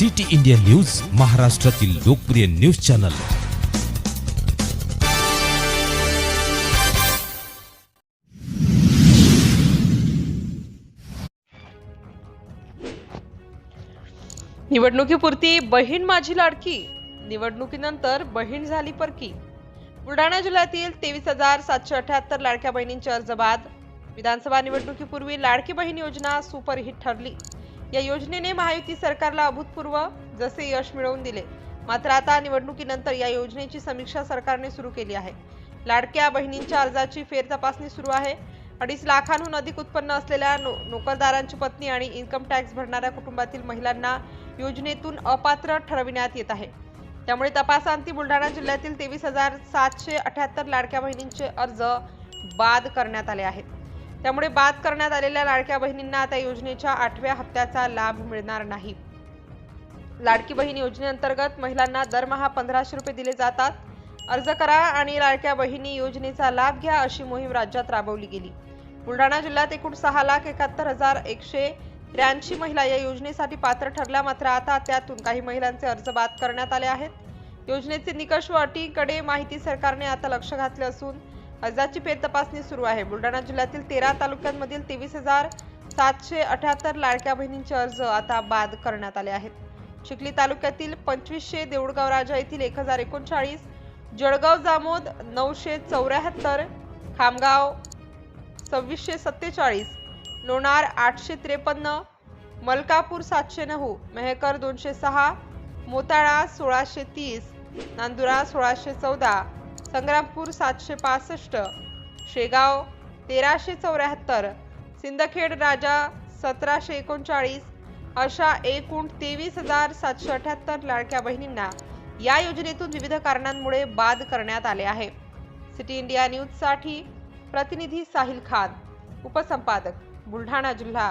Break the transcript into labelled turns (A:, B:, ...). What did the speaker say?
A: City India news महाराष्ट्रातील लोकप्रिय news channel.
B: निवडणुकीपुरती बहीण माझी लाडकी. निवडणुकीनंतर बहीण झाली परकी. बुलढाणा जिल्ह्यातील तेवीस हजार सातशे अठ्याहत्तर लाडक्या बहिणींचे अर्ज बाद. विधानसभा निवडणुकीपूर्वी लाडकी बहीण योजना सुपरहिट ठरली. या योजनेने महायुती सरकारला अभूतपूर्व जसे यश मिळवून दिले. मात्र आता निवडणुकीनंतर या योजनेची समीक्षा सरकारने सुरू केली आहे. लाडक्या बहिणींच्या अर्जाची फेर तपासणी सुरू आहे. अडीच लाखांहून अधिक उत्पन्न असलेल्या नो नोकरदारांची पत्नी आणि इन्कम टॅक्स भरणाऱ्या कुटुंबातील महिलांना योजनेतून अपात्र ठरविण्यात येत आहे. त्यामुळे तपासांती बुलढाणा जिल्ह्यातील तेवीस हजार सातशे अठ्याहत्तर लाडक्या बहिणींचे अर्ज बाद करण्यात आले आहेत. त्यामुळे बाद करण्यात आलेल्या लाडक्या बहिणींना आता योजनेच्या आठव्या हप्त्याचा लाभ मिळणार नाही. लाडकी बहीण योजनेअंतर्गत महिलांना दरमहा पंधराशे रुपये दिले जातात. अर्ज करा आणि लाडक्या बहिणी योजनेचा लाभ घ्या अशी मोहीम राज्यात राबवली गेली. बुलढाणा जिल्ह्यात एकूण सहा लाख एकाहत्तर हजार एकशे त्र्याऐंशी महिला या योजनेसाठी पात्र ठरल्या. मात्र आता त्यातून काही महिलांचे अर्ज बाद करण्यात आले आहेत. योजनेचे निकष व अटीकडे माहिती सरकारने आता लक्ष घातले असून अर्जाची फेर तपासणी सुरू आहे. बुलढाणा जिल्ह्यातील तेरा तालुक्यांमधील तेवीस हजार सातशे अठ्याहत्तर लाडक्या बहिणींचे अर्ज आता बाद करण्यात आले आहेत. चिखली तालुक्यातील पंचवीसशे देऊळगाव राजा येथील एक हजार एकोणचाळीस जळगाव जामोद नऊशे चौऱ्याहत्तर खामगाव सव्वीसशे सत्तेचाळीस लोणार आठशे त्रेपन्न मलकापूर सातशे नऊ मेहकर दोनशे सहा मोताळा सोळाशे तीस नांदुरा सोळाशे चौदा संग्रामपूर सातशे पासष्ट शेगाव तेराशे चौऱ्याहत्तर सिंदखेड राजा सतराशे एकोणचाळीस अशा एकूण तेवीस हजार सातशे अठ्याहत्तर लाडक्या बहिणींना या योजनेतून विविध कारणांमुळे बाद करण्यात आले आहे. सिटी इंडिया न्यूजसाठी प्रतिनिधी साहिल खान उपसंपादक बुलढाणा जिल्हा.